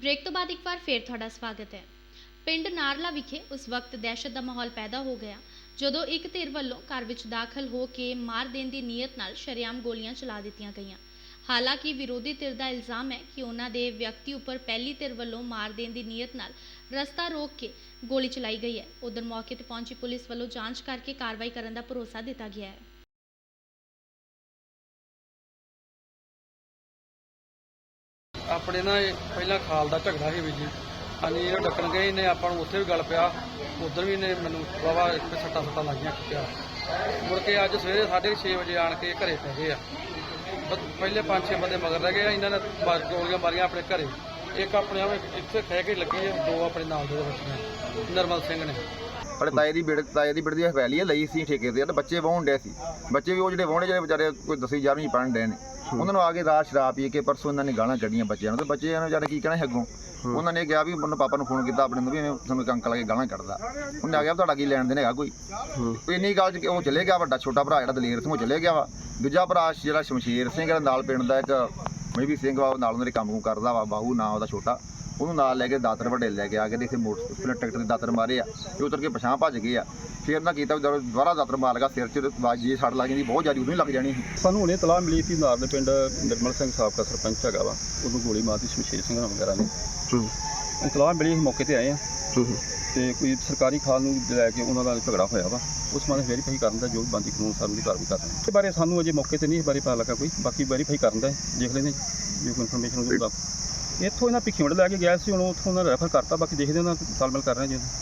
Break ਤੋਂ ਬਾਅਦ ਇੱਕ ਵਾਰ ਫੇਰ ਤੁਹਾਡਾ ਸਵਾਗਤ ਹੈ। ਪਿੰਡ ਨਾਰਲਾ ਵਿਖੇ ਉਸ ਵਕਤ ਦਹਿਸ਼ਤ ਦਾ ਮਾਹੌਲ ਪੈਦਾ ਹੋ ਗਿਆ, ਜਦੋਂ ਇੱਕ ਧਿਰ ਵੱਲੋਂ ਘਰ ਵਿੱਚ ਦਾਖਲ ਹੋ ਕੇ ਮਾਰ ਦੇਣ ਦੀ ਨੀਅਤ ਨਾਲ ਸ਼ਰੇਆਮ ਗੋਲੀਆਂ ਚਲਾ ਦਿੱਤੀਆਂ ਗਈਆਂ। ਹਾਲਾਂਕਿ ਵਿਰੋਧੀ ਧਿਰ ਦਾ ਇਲਜ਼ਾਮ ਹੈ ਕਿ ਉਹਨਾਂ ਦੇ ਵਿਅਕਤੀ ਉੱਪਰ ਪਹਿਲੀ ਧਿਰ ਵੱਲੋਂ ਮਾਰ ਦੇਣ ਦੀ ਨੀਅਤ ਨਾਲ ਰਸਤਾ ਰੋਕ ਕੇ ਗੋਲੀ ਚਲਾਈ ਗਈ ਹੈ। ਉਧਰ ਮੌਕੇ ਤੇ ਪਹੁੰਚੀ ਪੁਲਿਸ ਵੱਲੋਂ ਜਾਂਚ ਕਰਕੇ ਕਾਰਵਾਈ ਕਰਨ ਦਾ ਭਰੋਸਾ ਦਿੱਤਾ ਗਿਆ ਹੈ। ਆਪਣੇ ਨਾ ਪਹਿਲਾਂ ਖਾਲ ਦਾ ਝਗੜਾ ਸੀ ਵੀ ਜੀ। ਹਾਂਜੀ, ਇਹ ਡੱਕਣ ਗਏ ਇਹਨੇ ਆਪਾਂ ਨੂੰ ਉੱਥੇ ਵੀ ਗੱਲ ਪਿਆ। ਉਧਰ ਵੀ ਨੇ ਮੈਨੂੰ ਵਾਵਾ ਇੱਕ ਸੱਟਾਂ ਸੱਟਾਂ ਲੱਗੀਆਂ ਕਿਹਾ ਮੁੜ ਕੇ ਅੱਜ ਸਵੇਰੇ 6:30 ਵਜੇ ਆਣ ਕੇ ਘਰੇ ਪੈ ਗਏ ਆ। ਪਹਿਲੇ ਪੰਜ ਛੇ ਬੰਦੇ ਮਗਰ ਰਹਿ ਗਏ ਆ, ਇਹਨਾਂ ਨੇ ਬ- ਗੋਲੀਆਂ ਮਾਰੀਆਂ ਆਪਣੇ ਘਰੇ। ਇੱਕ ਆਪਣੇ ਆਵੇ ਇੱਥੇ ਖਹਿ ਕੇ ਲੱਗੀ ਆ, ਦੋ ਆਪਣੇ ਨਾਲ ਦੇ ਬੱਚੀਆਂ ਨਰਮਲ ਸਿੰਘ ਨੇ। ਸਾਡੇ ਤਾਏ ਦੀ ਬਿੜ ਤਾਏ ਦੀ ਬਿੜ ਦੀ ਹਵੇਲੀ ਹੈ ਲਈ ਸੀ ਠੇਕੇ ਤੇ ਤੇ ਬੱਚੇ ਵਾਹੁਣ ਡੇ ਸੀ। ਬੱਚੇ ਵੀ ਉਹ ਜਿਹੜੇ ਵਾਹੁਣੇ ਜਿਹੜੇ ਵਿਚਾਰੇ ਕੋਈ 10 11ਵੀਂ ਪੜ੍ਹਨ ਡੇ ਨੇ। ਉਹਨਾਂ ਨੂੰ ਆ ਕੇ ਰਾਤ ਸ਼ਰਾਬ ਪੀ ਕੇ ਪਰਸੋਂ ਇਹਨਾਂ ਨੇ ਗਾਲਾਂ ਕੱਢੀਆਂ ਬੱਚਿਆਂ ਨੂੰ ਤੇ ਬੱਚੇ ਇਹਨਾਂ ਵਿਚਾਰੇ ਕੀ ਕਹਿਣਾ ਹੈ ਅੱਗੋਂ? ਉਹਨਾਂ ਨੇ ਕਿਹਾ ਵੀ ਮੈਨੂੰ ਪਾਪਾ ਨੂੰ ਫੋਨ ਕੀਤਾ ਆਪਣੇ ਨੂੰ ਵੀ ਐਵੇਂ ਤੁਹਾਨੂੰ ਅੰਕਲ ਆ ਕੇ ਗਾਲਾਂ ਕੱਢਦਾ। ਉਹਨੇ ਆ ਗਿਆ ਤੁਹਾਡਾ ਕੀ ਲੈਣ ਦੇਣ ਹੈਗਾ ਕੋਈ? ਇੰਨੀ ਗੱਲ ਚ ਉਹ ਚਲੇ ਗਿਆ ਵੱਡਾ ਛੋਟਾ ਭਰਾ ਜਿਹੜਾ ਦਲੇਰ ਸਿੰਘ ਉਹ ਚਲੇ ਗਿਆ ਵਾ। ਦੂਜਾ ਭਰਾ ਜਿਹੜਾ ਸ਼ਮਸ਼ੀਰ ਸਿੰਘ ਜਿਹੜਾ ਨਾਲ ਪਿੰਡ ਦਾ ਇੱਕ ਮੇਵੀ ਸਿੰਘ ਵਾ ਉਹ ਨਾਲ ਉਹਨਾਂ ਦੇ ਕੁਮ ਕਰਦਾ ਵਾ ਬਾਹੂ ਨਾਂ ਉਹਦਾ ਛੋਟਾ। ਉਹਨੂੰ ਨਾਲ ਲੈ ਕੇ ਦਾਤਰ ਵੱਡੇ ਲੈ ਕੇ ਆ ਕੇ ਇੱਥੇ ਮੋਟਰਸਾਈਕਲ ਟਰੈਕਟਰ ਦੇ ਦਾਤਰ ਮਾਰੇ ਆ ਤੇ ਉਤਰ ਕੇ ਪਛਾਣ ਭੱਜ ਗਏ ਆ। ਫਿਰ ਨਾ ਕੀਤਾ ਵੀ ਦੁਬਾਰਾ ਦਾਤਰ ਮਾਰ ਲਗਾ ਸਿਰ 'ਚ ਬਾਜੀ ਸੱਟ ਲੱਗ ਜਾਂਦੀ ਬਹੁਤ ਜ਼ਿਆਦਾ ਹੀ ਲੱਗ ਜਾਣੀ ਸੀ। ਸਾਨੂੰ ਹੁਣੇ ਤਲਾਹ ਮਿਲੀ ਸੀ ਨਾਰ ਦੇ ਪਿੰਡ ਨਿਰਮਲ ਸਿੰਘ ਸਾਬਕਾ ਸਰਪੰਚ ਹੈਗਾ ਵਾ ਉਹਨੂੰ ਗੋਲੀ ਮਾਰਤੀ ਸ਼ਮਸ਼ੇਰ ਸਿੰਘ ਵਗੈਰਾ ਨੇ। ਇਤਲਾਹ ਮਿਲੀ ਅਸੀਂ ਮੌਕੇ ਤੇ ਆਏ ਆ। ਤੇ ਕੋਈ ਸਰਕਾਰੀ ਖਾਲ ਨੂੰ ਲੈ ਕੇ ਉਹਨਾਂ ਦਾ ਝਗੜਾ ਹੋਇਆ ਵਾ ਉਸ ਮਾਨੇ ਵੈਰੀਫਾਈ ਕਰਨ ਦਾ ਜੋ ਵੀ ਬੰਦੀ ਕਾਨੂੰਨ ਸਾਨੂੰ ਦੀ ਕਾਰਵਾਈ ਕਰਨੀ ਇਸ ਬਾਰੇ ਸਾਨੂੰ ਅਜੇ ਮੌਕੇ ਤੇ ਨਹੀਂ ਇਸ ਬਾਰੇ ਪਤਾ ਲੱਗਾ ਕੋਈ ਬਾਕੀ ਵੈਰੀਫਾਈ ਕਰਨ ਦਾ ਹੈ, ਦੇਖ ਲੈਂਦੇ ਹਾਂ ਜੋ ਇਨਫੋਰਮੇਸ਼ਨ ਹੋਊਗਾ ਇੱਥੋਂ ਇਹਨਾਂ ਭਿੱਖੀਵਿੰਡ ਲੈ ਕੇ ਗਿਆ ਸੀ, ਹੁਣ ਉੱਥੋਂ ਉਹਨਾਂ ਰੈਫਰ ਕਰਤਾ, ਬਾਕੀ ਦੇਖਦੇ ਉਹਨਾਂ ਨਾਲ ਤਾਲਮੇਲ ਕਰ ਰਹੇ ਹਾਂ ਜੀ